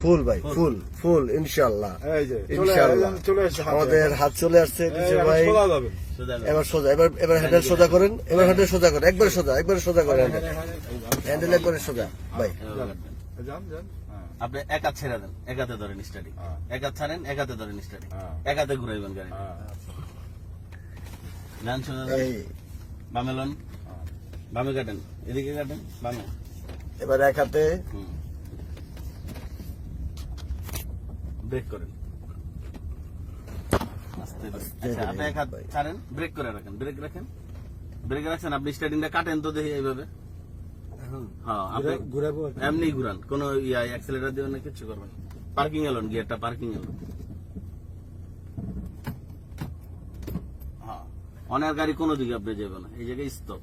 ফুল ভাই ফুল। ফুল ইনশাল্লাহ। আমাদের হাত চলে আসছে ভাই। সোজা এবার সোজা এবার এবার হ্যান্ডেল সোজা করেন এবার হ্যান্ডেল সোজা করেন একবারে সোজা একবারে সোজা করেন। হ্যান্ডেল হ্যান্ডেল একবারে সোজা ভাই। হ্যাঁ, আপনি এক হাত ছেড়ে দেন এক হাতে ধরেন স্টাডি হ্যাঁ। এক হাত ছাড়েন এক হাতে ধরেন স্টাডি হ্যাঁ। এক হাতে ঘুরাইবেন গাড়ি। হ্যাঁ, বামে লন। হ্যাঁ। বামে কাটেন এদিকে কাটেন বামে। এবার এক হাতে ব্রেক করেন। আচ্ছা, আপনি এক হাত ছাড়েন ব্রেক করে রাখেন ব্রেক রাখেন। ব্রেক রাখছেন আপনি স্টার্টিংটা কাটেন তো দেখি এইভাবে। হ্যাঁ আপনি ঘুরাবো এমনি ঘুরান কোন ইয়া অ্যাক্সেলেটার দিবেন না কিছু করবেন পার্কিং এলন গিয়ারটা পার্কিং এলন হ্যাঁ অনেক গাড়ি কোনো দিকে আপনি যাবে না এই জায়গায় স্টপ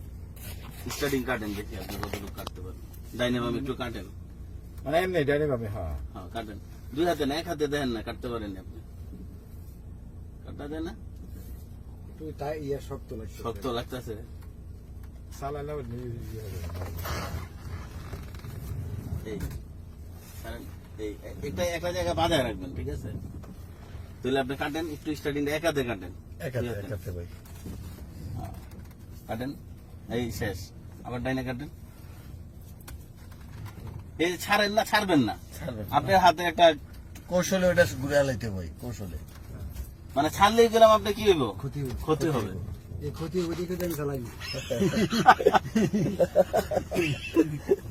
স্টার্টিং কাটেন দেখি আপনি কতটুকু কাটতে পারেন। ডাইনে বামে একটু কাটেন। মানে এমনি ডাইনে বামে হ্যাঁ। হ্যাঁ কাটেন। দুই হাতে না এক হাতে দেখেন না কাটতে পারেন আপনি। কাটা না? তুই তাই ইয়া শক্ত লাগছে শক্ত লাগতেছে। সালালে এই কারণ এই একটা একটা জায়গা বাজায় রাখবেন ঠিক আছে? তাহলে আপনি কাটেন একটু স্টার্টিং এক হাতে কাটেন। এক হাতে এক হাতে ভাই। কাটেন এই শেষ। আবার ডাইনে কাটেন। এই ছাড়েন না ছাড়বেন না। আপনার হাতে একটা কৌশলে ওটা ঘুরে লাইতে ভাই কৌশলে। মানে ছাড়লে গেলাম আপনি কি হইব? ক্ষতি হবে। ক্ষতি হবে। এই ক্ষতি ওইদিকে আমি চালাই